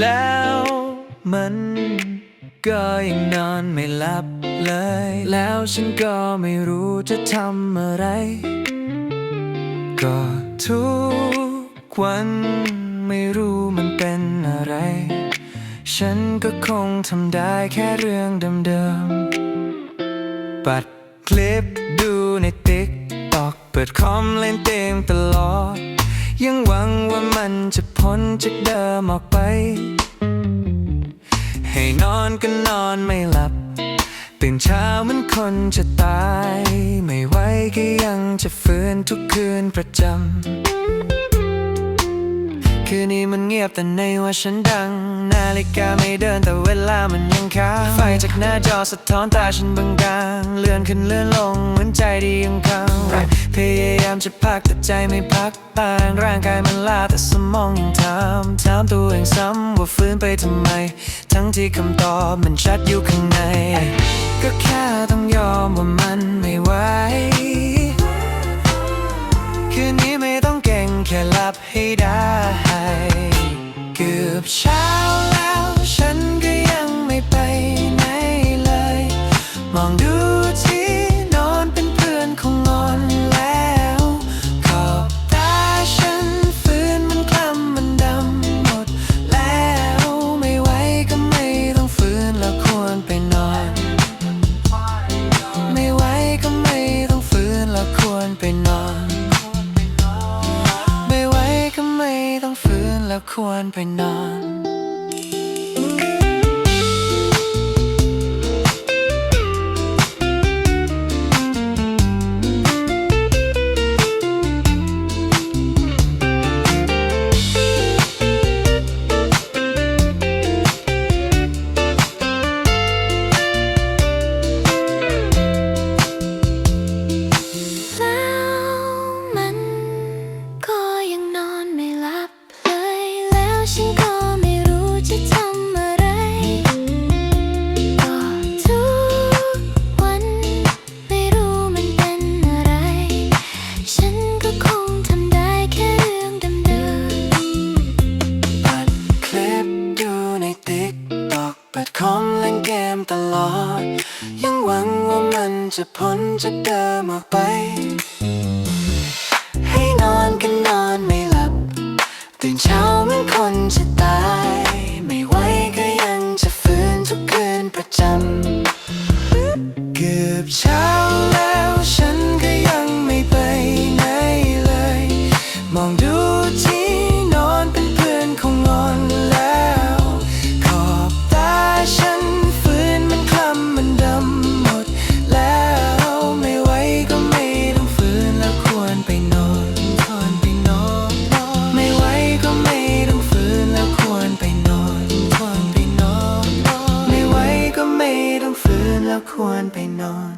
แล้วมันก็ยังนอนไม่หลับเลย แล้วฉันก็ไม่รู้จะทำอะไร ก็ทุกวันไม่รู้มันเป็นอะไร ฉันก็คงทำได้แค่เรื่องเดิมๆ ปัดคลิปดูในติ๊กตอกเปิดคอมเล่นเกมตลอด ยังหวังว่ามันจะพ้นจากเดิมออกไป ให้นอนก็นอนไม่หลับ ตื่นเช้ามันคนจะตาย ไม่ไหวก็ยังจะฟื้นทุกคืนประจำ คืนนี้มันเงียบแต่ในว่าฉันดัง นาฬิกาไม่เดินแต่เวลามันยังค้างไฟจากหน้าจอสะท้อนตาฉันบางกลางเลื่อนขึ้นเลื่อนลงเหมือนใจที่ยังค้างไว้พยายามจะพักแต่ใจไม่พักบางร่างกายมันล้าแต่สมองยังถามถามตัวเองซ้ำว่าฟื้นไปทำไม ทั้งที่คำตอบมันชัดอยู่ข้างใน ค่หลับให้ได้ เกือบเช้า แล้วควรไปนอน ตลอด ยังหวังว่ามันจะพ้นจากเดิมออกไปานไปนอน